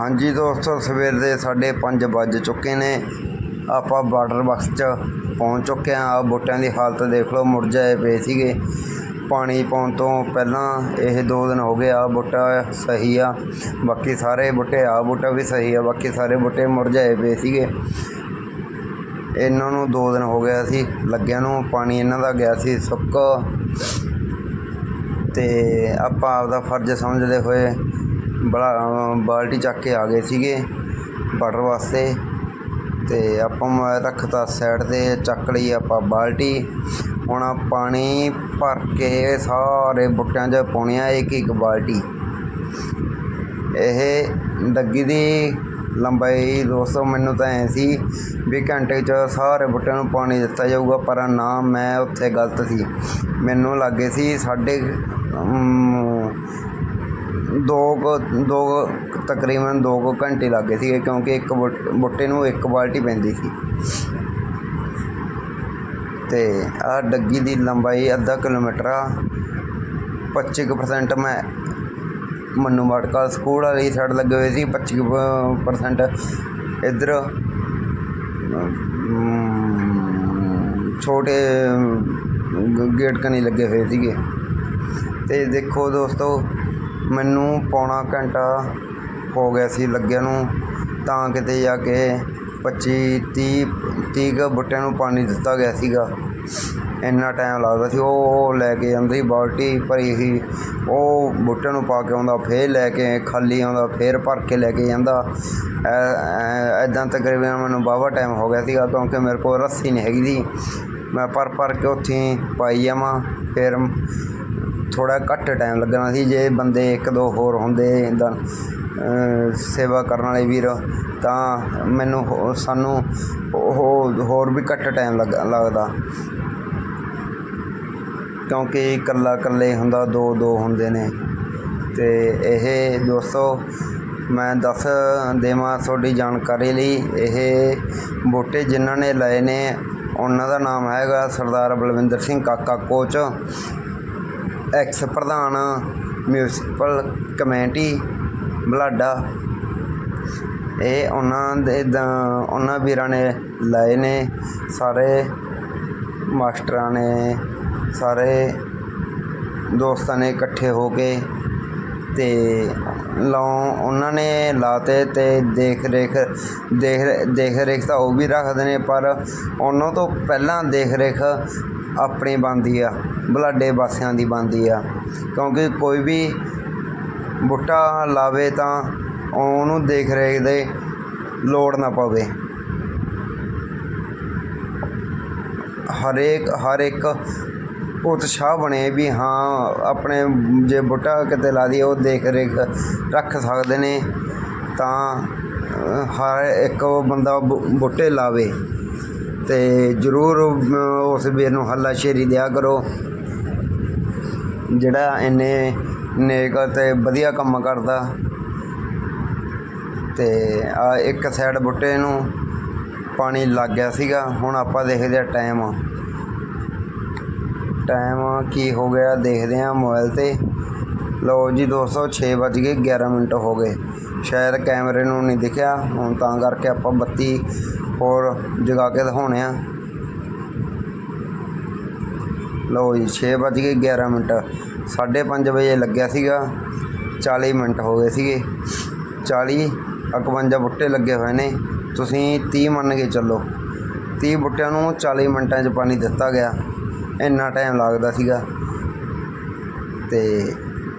ਹਾਂਜੀ ਦੋਸਤੋ, ਸਵੇਰ ਦੇ ਸਾਢੇ ਪੰਜ ਵੱਜ ਚੁੱਕੇ ਨੇ। ਆਪਾਂ ਬਾਰਡਰ ਬਕਸ 'ਚ ਪਹੁੰਚ ਚੁੱਕੇ ਹਾਂ। ਆ ਬੂਟਿਆਂ ਦੀ ਹਾਲਤ ਦੇਖ ਲਓ ਮੁਰਝਾਏ ਪਏ ਸੀਗੇ। ਪਾਣੀ ਪਾਉਣ ਤੋਂ ਪਹਿਲਾਂ ਇਹ ਦੋ ਦਿਨ ਹੋ ਗਏ ਆ ਬੂਟਾ ਸਹੀ ਆ, ਬਾਕੀ ਸਾਰੇ ਬੂਟੇ ਆ ਬੂਟਾ ਵੀ ਸਹੀ ਆ, ਬਾਕੀ ਸਾਰੇ ਬੂਟੇ ਮੁਰਝਾਏ ਪਏ ਸੀਗੇ। ਇਹਨਾਂ ਨੂੰ ਦੋ ਦਿਨ ਹੋ ਗਿਆ ਸੀ, ਲੱਗਿਆ ਨੂੰ ਪਾਣੀ ਇਹਨਾਂ ਦਾ ਗਿਆ ਸੀ ਸੁੱਕ। ਤੇ ਆਪਾਂ ਆਪਦਾ ਫਰਜ਼ ਸਮਝਦੇ ਹੋਏ ਬਲਾ ਬਾਲਟੀ ਚੱਕ ਕੇ ਆ ਗਏ ਸੀਗੇ ਵਾਟਰ ਵਾਸਤੇ ਅਤੇ ਆਪਾਂ ਮੈਂ ਰੱਖਤਾ ਸਾਈਡ ਤੇ, ਚੱਕ ਲਈ ਆਪਾਂ ਬਾਲਟੀ। ਹੁਣ ਪਾਣੀ ਭਰ ਕੇ ਸਾਰੇ ਬੁੱਟਿਆਂ 'ਚ ਪਾਉਣੀ ਆ ਇੱਕ ਇੱਕ ਬਾਲਟੀ। ਇਹ ਡੱਗੀ ਦੀ ਲੰਬਾਈ ਦੋਸਤੋ, ਮੈਨੂੰ ਤਾਂ ਐ ਸੀ ਵੀ ਘੰਟੇ 'ਚ ਸਾਰੇ ਬੁੱਟਿਆਂ ਨੂੰ ਪਾਣੀ ਦਿੱਤਾ ਜਾਊਗਾ, ਪਰ ਨਾ ਮੈਂ ਉੱਥੇ ਗਲਤ ਸੀ। ਮੈਨੂੰ ਲੱਗੇ ਸੀ ਸਾਡੇ ਦੋ ਕੁ ਦੋ ਕੁ- ਤਕਰੀਬਨ ਦੋ ਕੁ ਘੰਟੇ ਲੱਗੇ ਸੀਗੇ ਕਿਉਂਕਿ ਇੱਕ ਬੁੱਟ- ਬੁੱਟੇ ਨੂੰ ਇੱਕ ਬਾਲਟੀ ਪੈਂਦੀ ਸੀ। ਤੇ ਆ ਡੱਗੀ ਦੀ ਲੰਬਾਈ ਅੱਧਾ ਕਿਲੋਮੀਟਰ ਆ। 25% ਮੈਂ ਮੰਨੂ ਮਾਟਕਾ ਸਕੂਲ ਵਾਲੀ ਸਾਈਡ ਲੱਗੇ ਹੋਏ ਸੀ 25% ਇੱਧਰ। ਅਮ, ਛੋਟੇ ਗ- ਗੇਟ ਕਨੀ ਲੱਗੇ ਹੋਏ ਸੀਗੇ। ਤੇ ਦੇਖੋ ਦੋਸਤੋ ਮੈਨੂੰ ਪੌਣਾ ਘੰਟਾ ਹੋ ਗਿਆ ਸੀ ਲੱਗਿਆ ਨੂੰ, ਤਾਂ ਕਿਤੇ ਜਾ ਕੇ ਪੱਚੀ ਤੀਹ ਤੀਹ ਕੁ ਬੂਟਿਆਂ ਨੂੰ ਪਾਣੀ ਦਿੱਤਾ ਗਿਆ ਸੀਗਾ। ਇੰਨਾ ਟਾਈਮ ਲੱਗਦਾ ਸੀ, ਉਹ ਲੈ ਕੇ ਜਾਂਦੀ ਬਾਲਟੀ ਭਰੀ ਸੀ, ਉਹ ਬੂਟਿਆਂ ਨੂੰ ਪਾ ਕੇ ਆਉਂਦਾ, ਫੇਰ ਲੈ ਕੇ ਖਾਲੀ ਆਉਂਦਾ, ਫੇਰ ਭਰ ਕੇ ਲੈ ਕੇ ਜਾਂਦਾ। ਐਦਾਂ ਤਕਰੀਬਨ ਮੈਨੂੰ ਬਾਵਾ ਟਾਈਮ ਹੋ ਗਿਆ ਸੀਗਾ, ਕਿਉਂਕਿ ਮੇਰੇ ਕੋਲ ਰੱਸੀ ਨਹੀਂ ਹੈਗੀ ਸੀ। ਮੈਂ ਭਰ ਭਰ ਕੇ ਉੱਥੇ ਪਾਈ ਜਾਵਾਂ, ਫਿਰ ਥੋੜ੍ਹਾ ਘੱਟ ਟਾਈਮ ਲੱਗਣਾ ਸੀ, ਜੇ ਬੰਦੇ ਇੱਕ ਦੋ ਹੋਰ ਹੁੰਦੇ ਇੱਦਾਂ ਸੇਵਾ ਕਰਨ ਵਾਲੇ ਵੀਰ, ਤਾਂ ਮੈਨੂੰ ਹੋ- ਸਾਨੂੰ ਉਹ ਹੋਰ ਵੀ ਘੱਟ ਟਾਈਮ ਲੱਗ, ਲੱਗਦਾ। ਕਿਉਂਕਿ ਇਕੱਲਾ ਇਕੱਲੇ ਹੁੰਦਾ, ਦੋ ਦੋ ਹੁੰਦੇ ਨੇ। ਤੇ ਇਹ ਦੋਸਤੋ, ਮੈਂ ਦੱਸ ਦੇਵਾਂ ਤੁਹਾਡੀ ਜਾਣਕਾਰੀ ਲਈ, ਇਹ ਬੂਟੇ ਜਿਨ੍ਹਾਂ ਨੇ ਲਏ ਨੇ, ਉਹਨਾਂ ਦਾ ਨਾਮ ਹੈਗਾ ਸਰਦਾਰ ਬਲਵਿੰਦਰ ਸਿੰਘ ਕਾਕਾ ਕੋਚ। ਐਕਸ ਪ੍ਰਧਾਨ ਮਿਊਨਿਸਪਲ ਕਮੇਟੀ ਬਲਾਡਾ। ਇਹ ਉਹਨਾਂ ਦੇ ਦ- ਉਹਨਾਂ ਵੀਰਾਂ ਨੇ ਲਾਏ ਨੇ, ਸਾਰੇ ਮਾਸਟਰਾਂ ਨੇ, ਸਾਰੇ ਦੋਸਤਾਂ ਨੇ ਇਕੱਠੇ ਹੋ ਕੇ ਤੇ ਲਾਉ ਉਹਨਾਂ ਨੇ ਲਾਤੇ ਤੇ ਦੇਖ ਰੇਖ ਦੇਖ ਦੇਖ ਰੇਖ ਤਾਂ ਉਹ ਵੀ ਰੱਖਦੇ ਨੇ, ਪਰ ਉਹਨਾਂ ਤੋਂ ਪਹਿਲਾਂ ਦੇਖ ਰੇਖ ਆਪਣੀ ਬਣਦੀ ਆ। ਬਲਾਡੇ ਵਾਸੀਆਂ ਦੀ ਬਣਦੀ ਆ। ਕਿਉਂਕਿ ਕੋਈ ਵੀ ਬੂਟਾ ਲਾਵੇ ਤਾਂ ਉਹਨੂੰ ਦੇਖ ਰੇਖ ਦੇ ਲੋੜ ਨਾ ਪਵੇ। ਹਰੇਕ, ਹਰ ਇੱਕ ਉਤਸ਼ਾਹ ਬਣੇ ਵੀ ਹਾਂ, ਆਪਣੇ ਜੇ ਬੂਟਾ ਕਿਤੇ ਲਾ ਦੀ ਉਹ ਦੇਖ ਰੇਖ ਰੱਖ ਸਕਦੇ ਨੇ ਤਾਂ ਹਰ ਇੱਕ ਬੰਦਾ ਬੂ- ਬੂਟੇ ਲਾਵੇ ਤੇ ਜ਼ਰੂਰ ਉਸ ਵੀਰ ਨੂੰ ਹੱਲਾਸ਼ੇਰੀ ਦਿਆ ਕਰੋ। ਜਿਹੜਾ ਇੰਨੇ ਨੇਕ ਅਤੇ ਵਧੀਆ ਕੰਮ ਕਰਦਾ। ਅਤੇ ਆ ਇੱਕ ਸਾਈਡ ਬੂਟੇ ਨੂੰ ਪਾਣੀ ਲੱਗ ਗਿਆ ਸੀਗਾ, ਹੁਣ ਆਪਾਂ ਦੇਖਦੇ ਹਾਂ ਟਾਈਮ ਟਾਈਮ ਕੀ ਹੋ ਗਿਆ ਦੇਖਦੇ ਹਾਂ ਮੋਬਾਈਲ ਤੇ। ਲਓ ਜੀ ਦੋਸਤੋ 6 ਵੱਜ ਗਏ 11 ਮਿੰਟ ਹੋ ਗਏ। ਸ਼ਾਇਦ ਕੈਮਰੇ ਨੂੰ ਨਹੀਂ ਦਿਖਿਆ, ਹੁਣ ਤਾਂ ਕਰਕੇ ਆਪਾਂ ਬੱਤੀ ਹੋਰ ਜਗਾ ਕੇ ਦਿਖਾਉਣੇ ਆ। ਲਓ ਜੀ 6 ਵੱਜ ਗਏ 11 ਮਿੰਟ। 5:30 ਵਜੇ ਲੱਗਿਆ ਸੀਗਾ। 40 ਮਿੰਟ ਹੋ ਗਏ ਸੀਗੇ। 40 51 ਬੁੱਟੇ ਲੱਗੇ ਹੋਏ ਨੇ। ਤੁਸੀਂ 30 ਮੰਨ ਕੇ ਚੱਲੋ। 30 ਬੁੱਟਿਆਂ ਨੂੰ 40 ਮਿੰਟਾਂ 'ਚ ਪਾਣੀ ਦਿੱਤਾ ਗਿਆ। ਇੰਨਾ ਟਾਈਮ ਲੱਗਦਾ ਸੀਗਾ। ਤੇ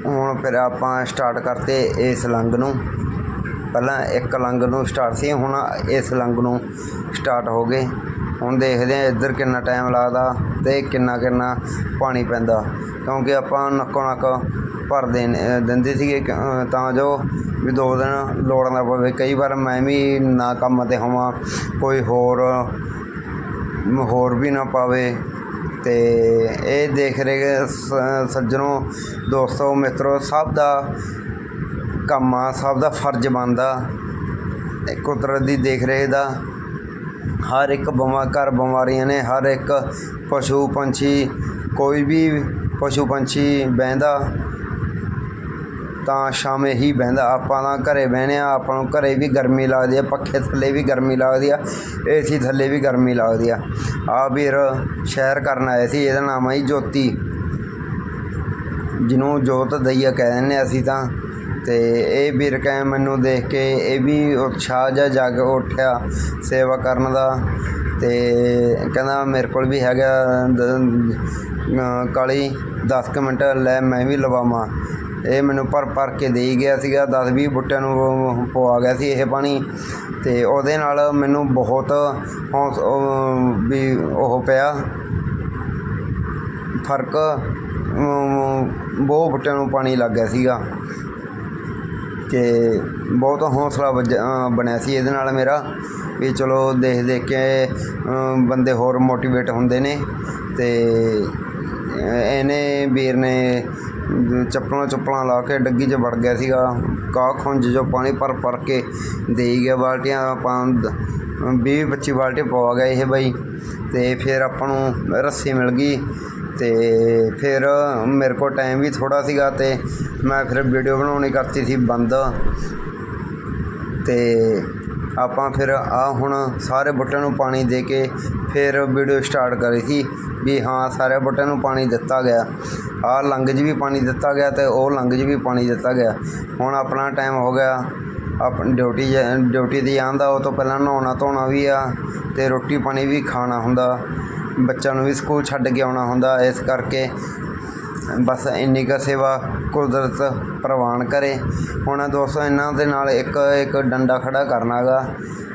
ਹੁਣ ਫਿਰ ਆਪਾਂ ਸਟਾਰਟ ਕਰਤੇ ਇਸ ਲੰਗ ਨੂੰ। ਪਹਿਲਾਂ ਇੱਕ ਲੰਗ ਨੂੰ ਸਟਾਰਟ ਸੀ, ਹੁਣ ਇਸ ਲੰਗ ਨੂੰ ਸਟਾਰਟ ਹੋ ਗਏ। ਹੁਣ ਦੇਖਦੇ ਆ ਇੱਧਰ ਕਿੰਨਾ ਟਾਈਮ ਲੱਗਦਾ ਤੇ ਕਿੰਨਾ ਕਿੰਨਾ ਪਾਣੀ ਪੈਂਦਾ। ਕਿਉਂਕਿ ਆਪਾਂ ਨੱਕੋ ਨੱਕ ਭਰਦੇ ਨੇ- ਦਿੰਦੇ ਸੀਗੇ ਤਾਂ ਜੋ ਵੀ ਦੋ ਦਿਨ ਲੋੜ ਨਾ ਪਵੇ। ਕਈ ਵਾਰ ਮੈਂ ਵੀ ਨਾ ਕੰਮ ਤੇ ਹੋਵਾਂ, ਕੋਈ ਹੋਰ ਹੋਰ ਵੀ ਨਾ ਪਾਵੇ। ਤੇ ਇਹ ਦੇਖ ਰਹੇ ਸ- ਸੱਜਣੋ, ਦੋਸਤੋ, ਮਿੱਤਰੋ, ਸਭ ਦਾ ਕੰਮ ਆ, ਸਭ ਦਾ ਫਰਜ਼ ਬਣਦਾ। ਕੁਦਰਤ ਦੀ ਦੇਖ ਰਹੇ ਦਾ ਹਰ ਇੱਕ ਬਿਮਾ, ਘਰ ਬਿਮਾਰੀਆਂ ਨੇ, ਹਰ ਇੱਕ ਪਸ਼ੂ ਪੰਛੀ, ਕੋਈ ਵੀ ਪਸ਼ੂ ਪੰਛੀ ਬਹਿੰਦਾ, ਤਾਂ ਸ਼ਾਮੇ ਹੀ ਬਹਿੰਦਾ। ਆਪਾਂ ਤਾਂ ਘਰੇ ਬਹਿਨੇ ਆ, ਆਪਾਂ ਨੂੰ ਘਰੇ ਵੀ ਗਰਮੀ ਲੱਗਦੀ ਆ, ਪੱਖੇ ਥੱਲੇ ਵੀ ਗਰਮੀ ਲੱਗਦੀ ਆ, ਏਸੀ ਥੱਲੇ ਵੀ ਗਰਮੀ ਲੱਗਦੀ ਆ। ਆ ਵੀਰ ਸ਼ਹਿਰ ਕਰਨ ਆਏ ਸੀ, ਇਹਦਾ ਨਾਮ ਹੈ ਜੀ ਜੋਤੀ। ਜਿਹਨੂੰ ਜੋਤ ਦਈਆ ਕਹਿ ਦਿੰਦੇ ਹਾਂ ਅਸੀਂ ਤਾਂ। ਅਤੇ ਇਹ ਵੀਰ ਕਹੇ ਮੈਨੂੰ ਦੇਖ ਕੇ ਇਹ ਵੀ ਉਤਸ਼ਾਹ ਜਿਹਾ ਜਾਗ ਉੱਠਿਆ ਸੇਵਾ ਕਰਨ ਦਾ ਅਤੇ ਕਹਿੰਦਾ ਮੇਰੇ ਕੋਲ ਵੀ ਹੈਗਾ ਦ- ਅਹ, ਕਾਲੀ 10 ਕੁ ਮਿੰਟ ਲੈ ਮੈਂ ਵੀ ਲਵਾਵਾਂ। ਇਹ ਮੈਨੂੰ ਭਰ ਭਰ ਕੇ ਦੇਈ ਗਿਆ ਸੀਗਾ 10 20 ਬੁੱਟਿਆਂ ਨੂੰ ਪਵਾ ਗਿਆ ਸੀ ਇਹ ਪਾਣੀ ਤੇ ਉਹਦੇ ਨਾਲ ਮੈਨੂੰ ਬਹੁਤ ਹੌਸ ਵੀ ਉਹ ਪਿਆ। ਫ਼ਰਕ ਬਹੁਤ ਬੁੱਟਿਆਂ ਨੂੰ ਪਾਣੀ ਲੱਗ ਗਿਆ ਸੀਗਾ। ਅਤੇ ਬਹੁਤ ਹੌਂਸਲਾ ਵੱਜ- ਬਣਿਆ ਸੀ ਇਹਦੇ ਨਾਲ ਮੇਰਾ, ਵੀ ਚਲੋ ਦੇਖ ਦੇਖ ਕੇ ਬੰਦੇ ਹੋਰ ਮੋਟੀਵੇਟ ਹੁੰਦੇ ਨੇ ਅਤੇ ਇਹਨੇ ਵੀਰ ਨੇ ਚੱਪਲਾਂ ਚੁੱਪਲਾਂ ਲਾ ਕੇ ਡੱਗੀ 'ਚ ਵੜ ਗਿਆ ਸੀਗਾ, ਕਾਹ ਖੁੰਝ ਜੋ ਪਾਣੀ ਭਰ ਭਰ ਕੇ ਦੇਈ ਗਿਆ ਬਾਲਟੀਆਂ ਆਪਾਂ 20 25 ਬਾਲਟੀਆਂ ਪਵਾ ਗਏ ਇਹ ਬਾਈ ਤੇ ਫਿਰ ਆਪਾਂ ਨੂੰ ਰੱਸੀ ਮਿਲ ਗਈ। ਤੇ ਫਿਰ ਮੇਰੇ ਕੋਲ ਟਾਈਮ ਵੀ ਥੋੜ੍ਹਾ ਸੀਗਾ ਤੇ ਮੈਂ ਫਿਰ ਵੀਡੀਓ ਬਣਾਉਣੀ ਕਰਤੀ ਸੀ ਬੰਦ। ਤੇ ਆਪਾਂ ਫਿਰ ਆ ਹੁਣ ਸਾਰੇ ਬੂਟਿਆਂ ਨੂੰ ਪਾਣੀ ਦੇ ਕੇ ਫਿਰ ਵੀਡੀਓ ਸਟਾਰਟ ਕਰੀ ਸੀ ਵੀ ਹਾਂ, ਸਾਰੇ ਬੂਟਿਆਂ ਨੂੰ ਪਾਣੀ ਦਿੱਤਾ ਗਿਆ। ਆ ਲੰਗ 'ਚ ਵੀ ਪਾਣੀ ਦਿੱਤਾ ਗਿਆ ਤੇ ਉਹ ਲੰਗ 'ਚ ਵੀ ਪਾਣੀ ਦਿੱਤਾ ਗਿਆ। ਹੁਣ ਆਪਣਾ ਟਾਈਮ ਹੋ ਗਿਆ। ਆਪ ਡਿਊਟੀ ਡਿਊਟੀ ਦੀ ਆਂਦਾ, ਉਹ ਤੋਂ ਪਹਿਲਾਂ ਨਹਾਉਣਾ ਧੋਣਾ ਵੀ ਆ ਤੇ ਰੋਟੀ ਪਾਣੀ ਵੀ ਖਾਣਾ ਹੁੰਦਾ। ਬੱਚਿਆਂ ਨੂੰ ਵੀ ਸਕੂਲ ਛੱਡ ਕੇ ਆਉਣਾ ਹੁੰਦਾ, ਇਸ ਕਰਕੇ ਬਸ ਇੰਨੀ ਕੁ ਸੇਵਾ ਕੁਦਰਤ ਪ੍ਰਵਾਨ ਕਰੇ। ਹੁਣ ਦੋਸਤੋ, ਇਹਨਾਂ ਦੇ ਨਾਲ ਇੱਕ ਇੱਕ ਡੰਡਾ ਖੜਾ ਕਰਨਾਗਾ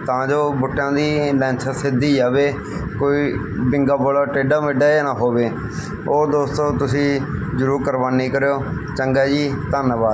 ਤਾਂ ਜੋ ਬੁੱਟਿਆਂ ਦੀ ਲੈਂਥ ਸਿੱਧੀ ਜਾਵੇ, ਕੋਈ ਬਿੰਗਾ ਬੋਲਾ ਟੇਢਾ ਮੇਢਾ ਜਿਹਾ ਨਾ ਹੋਵੇ। ਉਹ ਦੋਸਤੋ, ਤੁਸੀਂ ਜ਼ਰੂਰ ਕੁਰਬਾਨੀ ਕਰਿਓ। ਚੰਗਾ ਜੀ, ਧੰਨਵਾਦ।